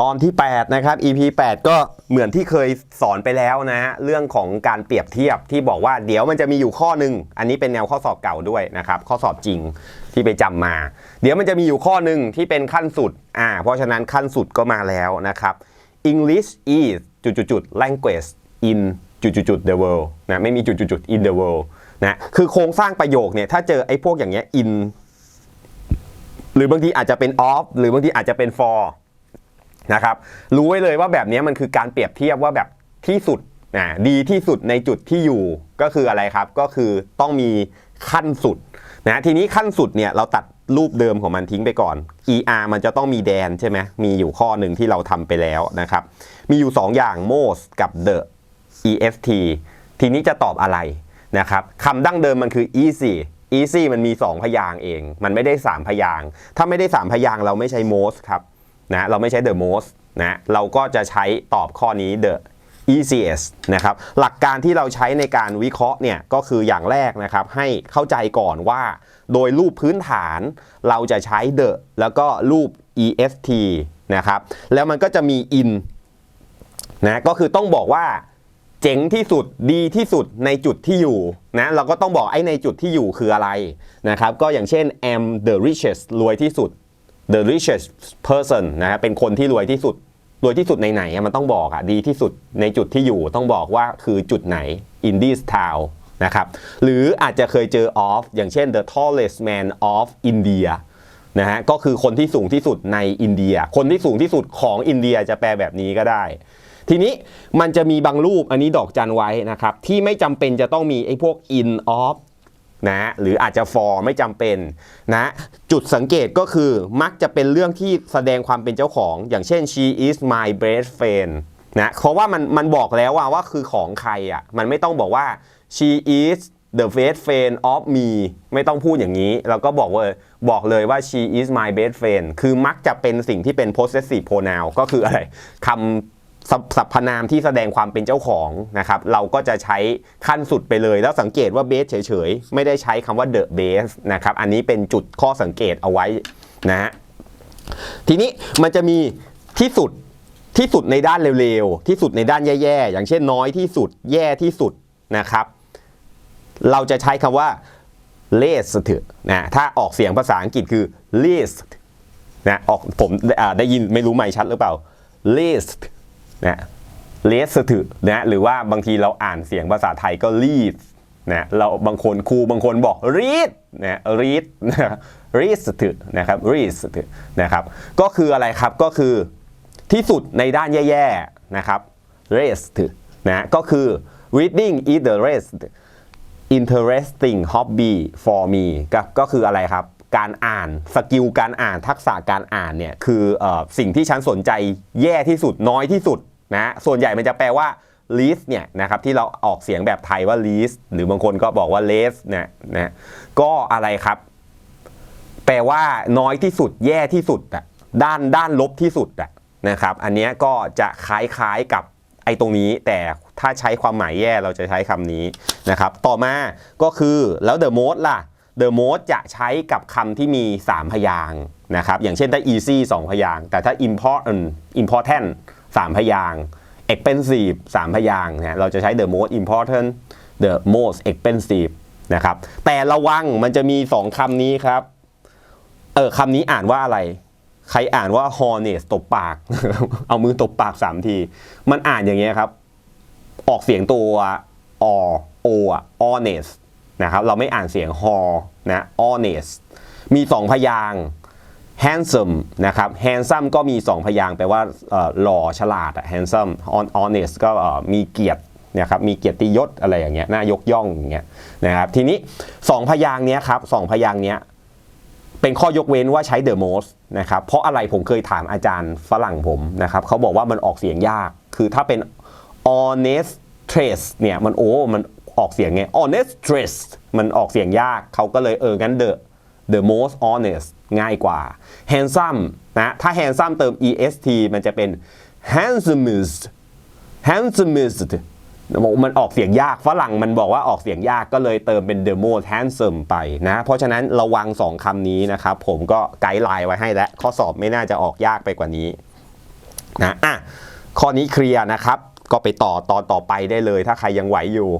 ตอนที่ 8 นะครับ EP 8 ก็เหมือนที่เคยสอนไปแล้วนะฮะเรื่องของการเปรียบเทียบที่บอกว่าเดี๋ยวมันจะมีอยู่ข้อหนึ่งอันนี้เป็นแนวข้อสอบเก่าด้วยนะครับ ข้อสอบจริงที่ไปจำมา เดี๋ยวมันจะมีอยู่ข้อหนึ่งที่เป็นขั้นสุดอ่าเพราะฉะนั้นขั้นสุดก็มาแล้วนะครับ English is จุดๆ language in จุดๆ the world นะไม่มีจุดๆ in the world นะคือโครงสร้างประโยคเนี่ยถ้าเจอไอ้พวกอย่างเงี้ย in หรือบางทีอาจจะเป็น off หรือบางทีอาจจะเป็น for นะครับรู้ไว้เลยว่าแบบนี้มันคือการเปรียบเทียบว่าแบบที่สุดนะดีที่สุดในจุดที่อยู่ก็คืออะไรครับ ก็คือต้องมีขั้นสุดนะทีนี้ขั้นสุดเนี่ยเราตัดรูปเดิมของมันทิ้งไปก่อน er มันจะต้องมีแดนใช่ไหมมีอยู่ข้อหนึ่งที่เราทำไปแล้วนะครับ มีอยู่ 2 อย่าง most กับ the est ทีนี้จะตอบอะไรนะครับคำดั้งเดิมมันคือ easy easy มันมี 2 พยางเอง มันไม่ได้ 3 พยาง ถ้าไม่ได้ 3 พยางเราไม่ใช้ most ครับ นะเราไม่ใช้ the most นะเราก็จะใช้ตอบข้อนี้ the easiest นะครับหลักการที่เราใช้ในการวิเคราะห์เนี่ยก็คืออย่างแรกนะครับให้เข้าใจก่อนว่า โดยรูปพื้นฐานเราจะใช้ the แล้วก็รูป est นะครับแล้วมันก็จะมี in นะก็คือต้องบอกว่าเจ๋งที่สุดดีที่สุดในจุดที่อยู่นะเราก็ต้องบอกไอ้ในจุดที่อยู่คืออะไรนะครับก็อย่างเช่น am the richest รวยที่สุด the richest person นะฮะเป็นคนที่รวยที่สุดรวยที่สุดในไหนมันต้องบอกอะดีที่สุดในจุดที่อยู่ต้องบอกว่าคือจุดไหน in this town นะครับหรืออาจจะเคยเจอ of อย่างเช่น the tallest man of India นะฮะก็คือคนที่สูงที่สุดในอินเดีย คนที่สูงที่สุดของอินเดียจะแปลแบบนี้ก็ได้ ทีนี้มันจะมีบางรูปอันนี้ดอกจันไว้นะครับ ที่ไม่จำเป็นจะต้องมีไอ้พวก in of นะหรืออาจจะ for ไม่จำเป็นนะจุดสังเกตก็คือมักจะเป็นเรื่องที่แสดงความเป็นเจ้าของ อย่างเช่น she is my best friend นะเพราะว่ามันมันบอกแล้วว่าว่าคือของใครอะมันไม่ต้องบอกว่า she is the best friend of me ไม่ต้องพูดอย่างนี้ แล้วก็บอกว่าบอกเลยว่า she is my best friend คือมักจะเป็นสิ่งที่เป็น possessive pronoun ก็คืออะไรคำ สรรสรรพนามที่แสดงความเป็นเจ้าของนะครับเราก็จะใช้ขั้นสุดไปเลย แล้วสังเกตว่า base เฉยๆ ไม่ได้ใช้คำว่า the base นะครับอันนี้เป็นจุดข้อสังเกตเอาไว้นะฮะทีนี้มันจะมีที่สุดที่สุดในด้านเร็วๆ ที่สุดในด้านแย่ๆ อย่างเช่นน้อยที่สุดแย่ที่สุดนะครับ เราจะใช้คำว่า least นะถ้าออกเสียงภาษาอังกฤษคือ least นะออกผมได้ยินไม่รู้ไม่ชัดหรือเปล่า least นะเลสถือนะหรือว่าบางทีเราอ่านเสียงภาษาไทยก็รีดนะเราบางคนครูบางคนบอกรีดนะรีดรีดถือนะครับรีดถือนะครับ ก็คืออะไรครับก็คือที่สุดในด้านแย่ๆนะครับ rest นะก็คือ reading is the rest interesting hobby for me ก็ก็คืออะไรครับ การอ่านสกิลการอ่านทักษะการอ่านเนี่ยคืออสิ่งที่ฉันสนใจแย่ที่สุดน้อยที่สุด นะส่วนใหญ่มันจะแปลว่า least เนี่ยนะครับที่เราออกเสียงแบบไทยว่า least หรือบางคนก็บอกว่า less เนี่ยนะก็อะไรครับ แปลว่าน้อยที่สุดแย่ที่สุดอะด้านด้านลบที่สุดอะนะครับ อันนี้ก็จะคล้ายๆกับไอ้ตรงนี้ แต่ถ้าใช้ความหมายแย่เราจะใช้คำนี้นะครับ ต่อมาก็คือแล้ว the most ล่ะ the most จะใช้กับคำที่มี 3 พยางนะครับ อย่างเช่นถ้า easy 2 พยาง แต่ถ้า important important 3 พยาง expensive 3 พยางเนี่ยเราจะใช้ the most important the most expensive นะครับ แต่ระวังมันจะมี 2คำนี้ครับ เออคำนี้อ่านว่าอะไร ใครอ่านว่า hornet ตบปาก เอามือตบปาก 3 ที มันอ่านอย่างเงี้ยครับ ออกเสียงตัว o o อะ honest นะครับ เราไม่อ่านเสียง h o นะ honest มี 2 พยางค์ handsome นะครับ handsome ก็มี 2 พยางค์แปลว่าหล่อฉลาดอะ handsome hon- honest ก็มีเกียรตินะครับมีเกียรติยศอะไรอย่างเงี้ยน่ายกย่องอย่างเงี้ยนะครับทีนี้ 2 พยางค์เนี้ยครับสองพยางค์เนี้ยเป็นข้อยกเว้นว่าใช้ the most นะครับเพราะอะไรผมเคยถามอาจารย์ฝรั่งผมนะครับเขาบอกว่ามันออกเสียงยาก คือถ้าเป็น honest trace เนี่ยมันโอ้มันออกเสียงไง honest trace มันออกเสียงยากเขาก็เลยเอองั้น the the most honest ง่ายกว่า handsome นะถ้า handsome เติม est มันจะเป็น handsomest handsomest มันออกเสียงยากฝรั่งมันบอกว่าออกเสียงยากก็เลยเติมเป็น the most handsome ไปนะ เพราะฉะนั้นระวังสองคำนี้นะครับ ผมก็ไกด์ไลน์ไว้ให้แล้วข้อสอบไม่น่าจะออกยากไปกว่านี้นะอะข้อนี้เคลียร์นะครับ ก็ไปต่อตอนต่อไปได้เลย ถ้าใครยังไหวอยู่